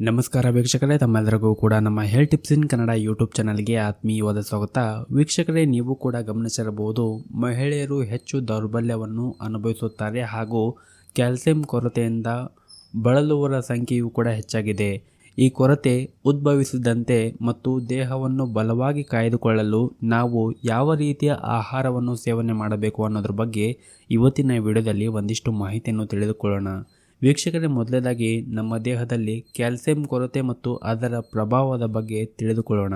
ನಮಸ್ಕಾರ ವೀಕ್ಷಕರೇ ತಮ್ಮೆಲ್ಲರಿಗೂ ಕೂಡ ನಮ್ಮ health tips in Kannada YouTube ಚಾನಲ್ಗೆ ಆತ್ಮೀಯವಾದ ಸ್ವಾಗತ. ವೀಕ್ಷಕರೇ, ನೀವು ಕೂಡ ಗಮನಿಸಿರಬಹುದು, ಮಹಿಳೆಯರು ಹೆಚ್ಚು ದೌರ್ಬಲ್ಯವನ್ನು ಅನುಭವಿಸುತ್ತಾರೆ ಹಾಗೂ ಕ್ಯಾಲ್ಸಿಯಂ ಕೊರತೆಯಿಂದ ಬಳಲುವರ ಸಂಖ್ಯೆಯೂ ಕೂಡ ಹೆಚ್ಚಾಗಿದೆ. ಈ ಕೊರತೆ ಉದ್ಭವಿಸಿದಂತೆ ಮತ್ತು ದೇಹವನ್ನು ಬಲವಾಗಿ ಕಾಯ್ದುಕೊಳ್ಳಲು ನಾವು ಯಾವ ರೀತಿಯ ಆಹಾರವನ್ನು ಸೇವನೆ ಮಾಡಬೇಕು ಅನ್ನೋದ್ರ ಬಗ್ಗೆ ಇವತ್ತಿನ ವಿಡಿಯೋದಲ್ಲಿ ಒಂದಿಷ್ಟು ಮಾಹಿತಿಯನ್ನು ತಿಳಿದುಕೊಳ್ಳೋಣ. ವೀಕ್ಷಕರೇ ಮೊದಲನೇದಾಗಿ ನಮ್ಮ ದೇಹದಲ್ಲಿ ಕ್ಯಾಲ್ಸಿಯಂ ಕೊರತೆ ಮತ್ತು ಅದರ ಪ್ರಭಾವದ ಬಗ್ಗೆ ತಿಳಿದುಕೊಳ್ಳೋಣ.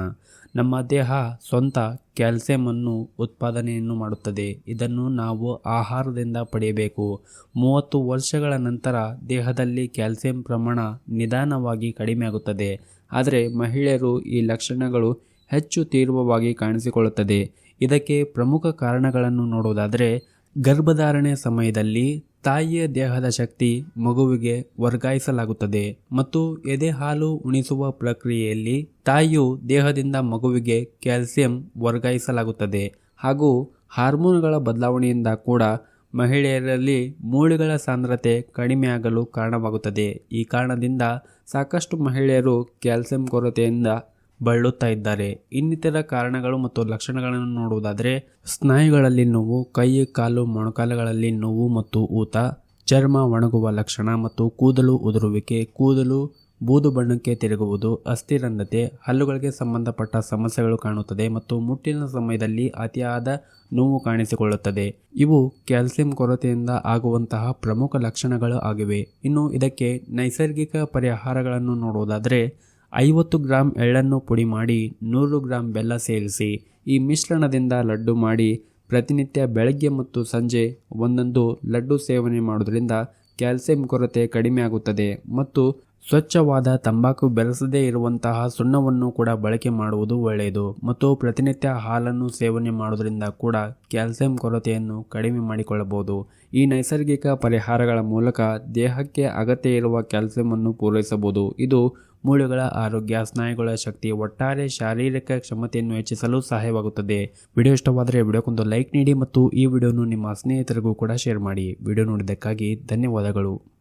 ನಮ್ಮ ದೇಹ ಸ್ವಂತ ಕ್ಯಾಲ್ಸಿಯಂ ಅನ್ನು ಉತ್ಪಾದನೆಯನ್ನು ಮಾಡುತ್ತದೆ. ಇದನ್ನು ನಾವು ಆಹಾರದಿಂದ ಪಡೆಯಬೇಕು. ಮೂವತ್ತು ವರ್ಷಗಳ ನಂತರ ದೇಹದಲ್ಲಿ ಕ್ಯಾಲ್ಸಿಯಂ ಪ್ರಮಾಣ ನಿಧಾನವಾಗಿ ಕಡಿಮೆಯಾಗುತ್ತದೆ. ಆದರೆ ಮಹಿಳೆಯರು ಈ ಲಕ್ಷಣಗಳು ಹೆಚ್ಚು ತೀವ್ರವಾಗಿ ಕಾಣಿಸಿಕೊಳ್ಳುತ್ತದೆ. ಇದಕ್ಕೆ ಪ್ರಮುಖ ಕಾರಣಗಳನ್ನು ನೋಡುವುದಾದರೆ, ಗರ್ಭಧಾರಣೆ ಸಮಯದಲ್ಲಿ ತಾಯಿಯ ದೇಹದ ಶಕ್ತಿ ಮಗುವಿಗೆ ವರ್ಗಾಯಿಸಲಾಗುತ್ತದೆ ಮತ್ತು ಎದೆ ಹಾಲು ಉಣಿಸುವ ಪ್ರಕ್ರಿಯೆಯಲ್ಲಿ ತಾಯಿಯು ದೇಹದಿಂದ ಮಗುವಿಗೆ ಕ್ಯಾಲ್ಸಿಯಂ ವರ್ಗಾಯಿಸಲಾಗುತ್ತದೆ ಹಾಗೂ ಹಾರ್ಮೋನ್ಗಳ ಬದಲಾವಣೆಯಿಂದ ಕೂಡ ಮಹಿಳೆಯರಲ್ಲಿ ಮೂಳೆಗಳ ಸಾಂದ್ರತೆ ಕಡಿಮೆಯಾಗಲು ಕಾರಣವಾಗುತ್ತದೆ. ಈ ಕಾರಣದಿಂದ ಸಾಕಷ್ಟು ಮಹಿಳೆಯರು ಕ್ಯಾಲ್ಸಿಯಂ ಕೊರತೆಯಿಂದ ಬಳಲುತ್ತಾ ಇದ್ದಾರೆ. ಇನ್ನಿತರ ಕಾರಣಗಳು ಮತ್ತು ಲಕ್ಷಣಗಳನ್ನು ನೋಡುವುದಾದರೆ, ಸ್ನಾಯುಗಳಲ್ಲಿ ನೋವು, ಕೈ, ಕಾಲು, ಮೊಣಕಾಲುಗಳಲ್ಲಿ ನೋವು ಮತ್ತು ಊತ, ಚರ್ಮ ಒಣಗುವ ಲಕ್ಷಣ ಮತ್ತು ಕೂದಲು ಉದುರುವಿಕೆ, ಕೂದಲು ಬೂದು ಬಣ್ಣಕ್ಕೆ ತಿರುಗುವುದು ಅಸ್ಥಿರಂಧತೆ ಹಲ್ಲುಗಳಿಗೆ ಸಂಬಂಧಪಟ್ಟ ಸಮಸ್ಯೆಗಳು ಕಾಣುತ್ತದೆ ಮತ್ತು ಮುಟ್ಟಿನ ಸಮಯದಲ್ಲಿ ಅತಿಯಾದ ನೋವು ಕಾಣಿಸಿಕೊಳ್ಳುತ್ತದೆ. ಇವು ಕ್ಯಾಲ್ಸಿಯಂ ಕೊರತೆಯಿಂದ ಆಗುವಂತಹ ಪ್ರಮುಖ ಲಕ್ಷಣಗಳು ಆಗಿವೆ. ಇನ್ನು ಇದಕ್ಕೆ ನೈಸರ್ಗಿಕ ಪರಿಹಾರಗಳನ್ನು ನೋಡುವುದಾದರೆ ಐವತ್ತು ಗ್ರಾಂ ಎಳ್ಳನ್ನು ಪುಡಿ ಮಾಡಿ ನೂರು ಗ್ರಾಂ ಬೆಲ್ಲ ಸೇರಿಸಿ ಈ ಮಿಶ್ರಣದಿಂದ ಲಡ್ಡು ಮಾಡಿ ಪ್ರತಿನಿತ್ಯ ಬೆಳಗ್ಗೆ ಮತ್ತು ಸಂಜೆ ಒಂದೊಂದು ಲಡ್ಡು ಸೇವನೆ ಮಾಡುವುದರಿಂದ ಕ್ಯಾಲ್ಸಿಯಂ ಕೊರತೆ ಕಡಿಮೆ ಆಗುತ್ತದೆ ಮತ್ತು ಸ್ವಚ್ಛವಾದ ತಂಬಾಕು ಬೆರೆಸದೇ ಇರುವಂತಹ ಸುಣ್ಣವನ್ನು ಕೂಡ ಬಳಕೆ ಮಾಡುವುದು ಒಳ್ಳೆಯದು. ಮತ್ತು ಪ್ರತಿನಿತ್ಯ ಹಾಲನ್ನು ಸೇವನೆ ಮಾಡುವುದರಿಂದ ಕೂಡ ಕ್ಯಾಲ್ಸಿಯಂ ಕೊರತೆಯನ್ನು ಕಡಿಮೆ ಮಾಡಿಕೊಳ್ಳಬಹುದು. ಈ ನೈಸರ್ಗಿಕ ಪರಿಹಾರಗಳ ಮೂಲಕ ದೇಹಕ್ಕೆ ಅಗತ್ಯ ಇರುವ ಕ್ಯಾಲ್ಸಿಯಂ ಅನ್ನು ಪೂರೈಸಬಹುದು. ಇದು ಮೂಳೆಗಳ ಆರೋಗ್ಯ, ಸ್ನಾಯುಗಳ ಶಕ್ತಿ, ಒಟ್ಟಾರೆ ಶಾರೀರಿಕ ಕ್ಷಮತೆಯನ್ನು ಹೆಚ್ಚಿಸಲು ಸಹಾಯವಾಗುತ್ತದೆ. ವಿಡಿಯೋ ಇಷ್ಟವಾದರೆ ವಿಡಿಯೋಕ್ಕೊಂದು ಲೈಕ್ ನೀಡಿ ಮತ್ತು ಈ ವಿಡಿಯೋನು ನಿಮ್ಮ ಸ್ನೇಹಿತರಿಗೂ ಕೂಡ ಶೇರ್ ಮಾಡಿ. ವಿಡಿಯೋ ನೋಡಿದ್ದಕ್ಕಾಗಿ ಧನ್ಯವಾದಗಳು.